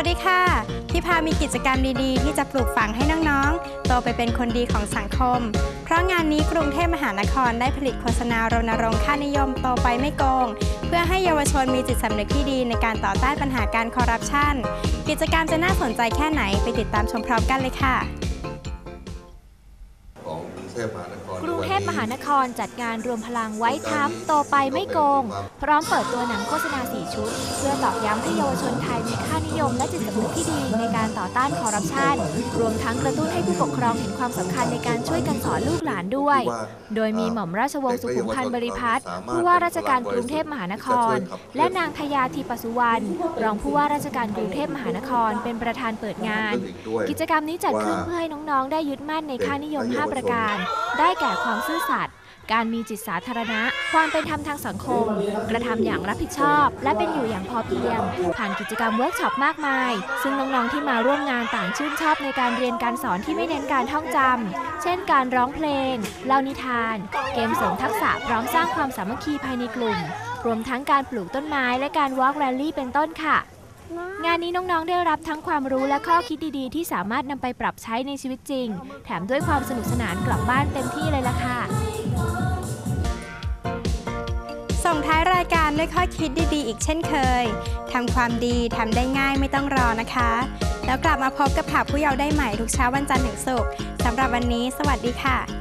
วัสดีค่ะ พี่พามีกิจกรรมดีๆ ที่จะปลูกฝังให้น้องๆ โตไปเป็นคนดีของสังคม เพราะงานนี้กรุงเทพมหานครได้ผลิตโฆษณารณรงค์ค่านิยมโตไปไม่โกง เพื่อให้เยาวชนมีจิตสำนึกที่ดีในการต่อต้านปัญหาการคอร์รัปชัน กิจกรรมจะน่าสนใจแค่ไหนไปติดตามชมพร้อมกันเลยค่ะ พมหานครกรุงเทพมหานครจัดงานรวมพลังไว้ค้ำโตไปไม่โกง พร้อมเปิดตัวหนังโฆษณา4ชุด เพื่อตอกย้ำให้เยาวชนไทยมีค่านิยมและจิตสำนึกที่ดีในการต่อต้านคอร์รัปชันรวมทั้งกระตุ้นให้ผู้ปกครองเห็นความสำคัญในการช่วยกันสอนลูกหลานด้วย โดยมีหม่อมราชวงศ์สุขุมพันธ์บริพัตรผู้ว่าราชการกรุงเทพมหานคร และนางพญาธีปสุวรรณรองผู้ว่าราชการกรุงเทพมหานคร เป็นประธานเปิดงาน กิจกรรมนี้จัดขึ้นเพื่อให้น้องๆ ได้ยึดมั่นในค่านิยม 5 ประการได้แก่ความซื่อสัตย์การมีจิตสาธารณะ ความเป็นธรรมทางสังคม กระทำอย่างรับผิดชอบ และเป็นอยู่อย่างพอเพียง ผ่านกิจกรรมเวิร์กช็อปมากมาย ซึ่งน้องๆที่มาร่วมงานต่างชื่นชอบในการเรียนการสอนที่ไม่เน้นการท่องจำ เช่นการร้องเพลง เล่านิทาน เกมเสริมทักษะพร้อมสร้างความสามัคคีภายในกลุ่ม รวมทั้งการปลูกต้นไม้และการวอล์กแรลลี่เป็นต้นค่ะ งานนี้น้องๆได้รับทั้งความรู้และข้อคิดดีๆ ที่สามารถนำไปปรับใช้ในชีวิตจริง แถมด้วยความสนุกสนานกลับบ้านเต็มที่เลยล่ะค่ะ ส่งท้ายรายการด้วยข้อคิดดีๆ อีกเช่นเคยทำความดีทำได้ง่ายไม่ต้องรอนะคะ แล้วกลับมาพบกับข่าวผู้เยาว์ได้ใหม่ทุกเช้าวันจันทร์ถึงศุกร์สำหรับวันนี้ สวัสดีค่ะ